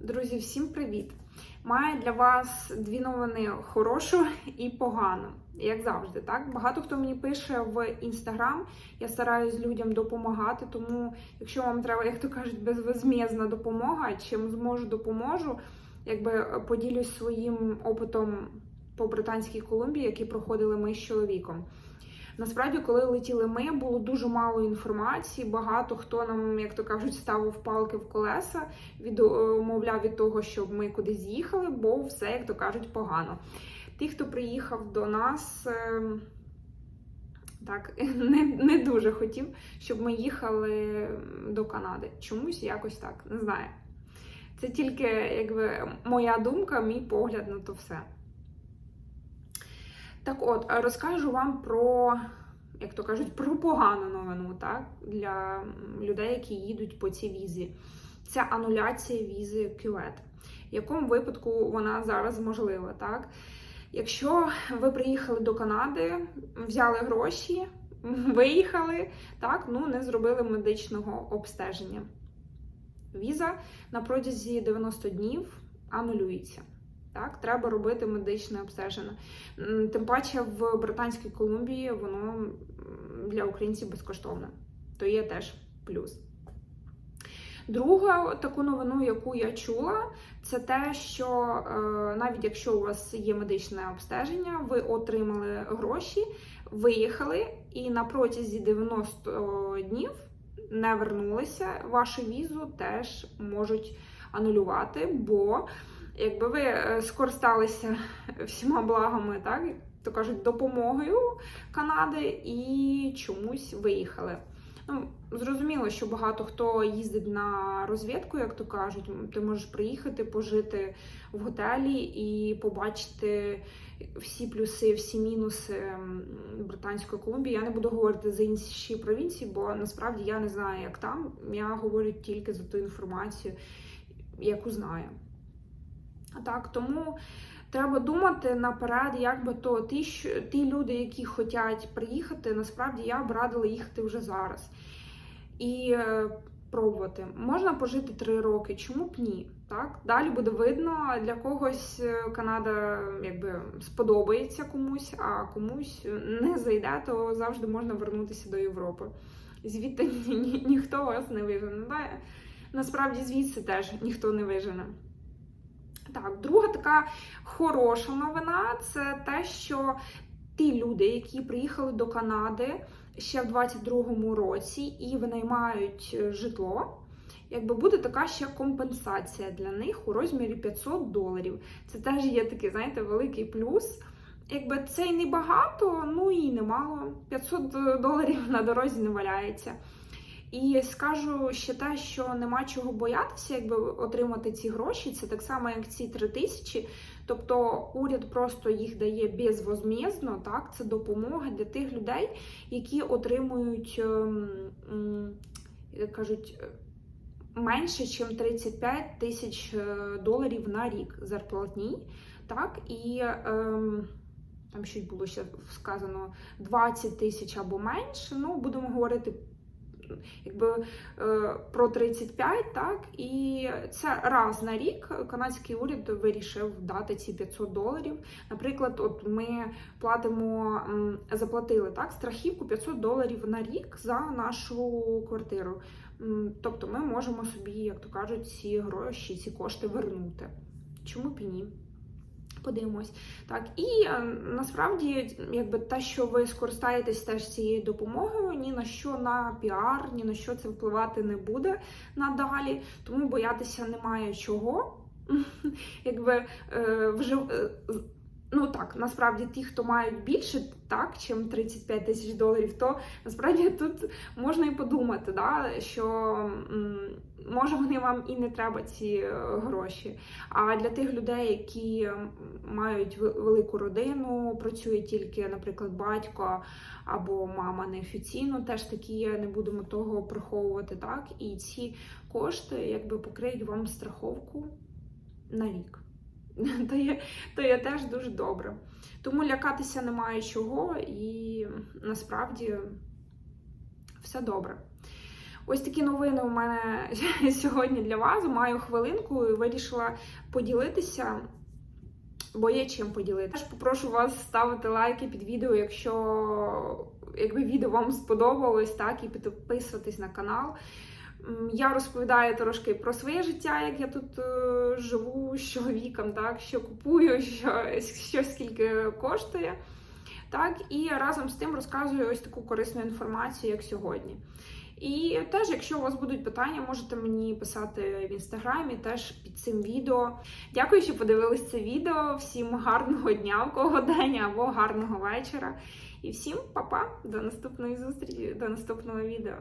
Друзі, всім привіт! Маю для вас дві новини хорошу і погану, як завжди. Так багато хто мені пише в інстаграм. Я стараюсь людям допомагати. Тому, якщо вам треба, як то кажуть, безвозмізна допомога, чим зможу допоможу, якби поділюсь своїм опитом по Британській Колумбії, який проходили ми з чоловіком. Насправді, коли летіли ми, було дуже мало інформації. Багато хто нам, як то кажуть, ставив палки в колеса, відмовляв від того, щоб ми кудись їхали, бо все, як то кажуть, погано. Ті, хто приїхав до нас, ем, так не, не дуже хотів, щоб ми їхали до Канади. Чомусь якось так, не знаю. Це тільки якби моя думка, мій погляд на то все. Так от, розкажу вам про, як то кажуть, про погану новину, так, для людей, які їдуть по цій візі. Це ануляція візи QET. В якому випадку вона зараз можлива, так? Якщо ви приїхали до Канади, взяли гроші, виїхали, так, ну не зробили медичного обстеження. Віза на протязі 90 днів анулюється. Так, треба робити медичне обстеження. Тим паче в Британській Колумбії воно для українців безкоштовне. То є теж плюс. Друга таку новину, яку я чула, це те, що е, навіть якщо у вас є медичне обстеження, ви отримали гроші, виїхали, і на протязі 90 днів не вернулися, вашу візу теж можуть анулювати, бо якби ви скористалися всіма благами, так, то кажуть, допомогою Канади і чомусь виїхали. Ну, Зрозуміло, що багато хто їздить на розвідку, як то кажуть, ти можеш приїхати, пожити в готелі і побачити всі плюси, всі мінуси Британської Колумбії. Я не буду говорити за інші провінції, бо насправді я не знаю, як там. Я говорю тільки за ту інформацію, яку знаю. Так, тому треба думати наперед, як би то ті, ті люди, які хочуть приїхати, насправді я б радила їхати вже зараз. І е, пробувати. Можна пожити три роки, чому б ні? Так? Далі буде видно, для когось Канада якби сподобається комусь, а комусь не зайде, то завжди можна вернутися до Європи. Звідти ні, ні, ніхто вас не вижене. Насправді звідси теж ніхто не вижене. Так, друга така хороша новина це те, що ті люди, які приїхали до Канади ще в 22-му році і винаймають житло, якби буде така ще компенсація для них у розмірі 500 доларів. Це теж є такий, знаєте, великий плюс. Якби це і не багато, ну і немало. 500 доларів на дорозі не валяється. І скажу ще те, що нема чого боятися, якби отримати ці гроші. Це так само, як ці три тисячі. Тобто уряд просто їх дає безвозмізно, так, це допомога для тих людей, які отримують, як кажуть, менше, ніж 35 тисяч доларів на рік зарплатні. Так, і ем, там щось було ще сказано 20 тисяч або менше. Ну, будемо говорити якби про 35, так і це раз на рік канадський уряд вирішив дати ці 500 доларів. Наприклад, от ми платимо, заплатили так страхівку 500 доларів на рік за нашу квартиру. Тобто ми можемо собі, як то кажуть, ці гроші, ці кошти вернути. Чому б і ні? Подивимось. Так, і е, насправді, якби те, що ви скористаєтесь теж цією допомогою, ні на що на піар, ні на що це впливати не буде надалі, тому боятися немає чого. Якби е, вже. Ну так, насправді ті, хто мають більше, так, чим 35 тисяч доларів, то насправді тут можна і подумати, да, що може вони вам і не треба ці е, гроші. А для тих людей, які мають велику родину, працює тільки, наприклад, батько або мама неофіційно, теж такі не будемо того приховувати. так, І ці кошти якби покриють вам страховку на рік. то є, то є теж дуже добре. Тому лякатися немає чого, і насправді все добре. Ось такі новини у мене сьогодні для вас. Маю хвилинку і вирішила поділитися. Бо є чим поділитися. Теж попрошу вас ставити лайки під відео, якщо якби відео вам сподобалось, так, і підписуватись на канал. Я розповідаю трошки про своє життя, як я тут е, живу з чоловіком, так, що купую, що, що скільки коштує. Так, і разом з тим розказую ось таку корисну інформацію, як сьогодні. І теж, якщо у вас будуть питання, можете мені писати в інстаграмі, теж під цим відео. Дякую, що подивились це відео. Всім гарного дня, у кого день або гарного вечора. І всім па-па, до наступної зустрічі, до наступного відео.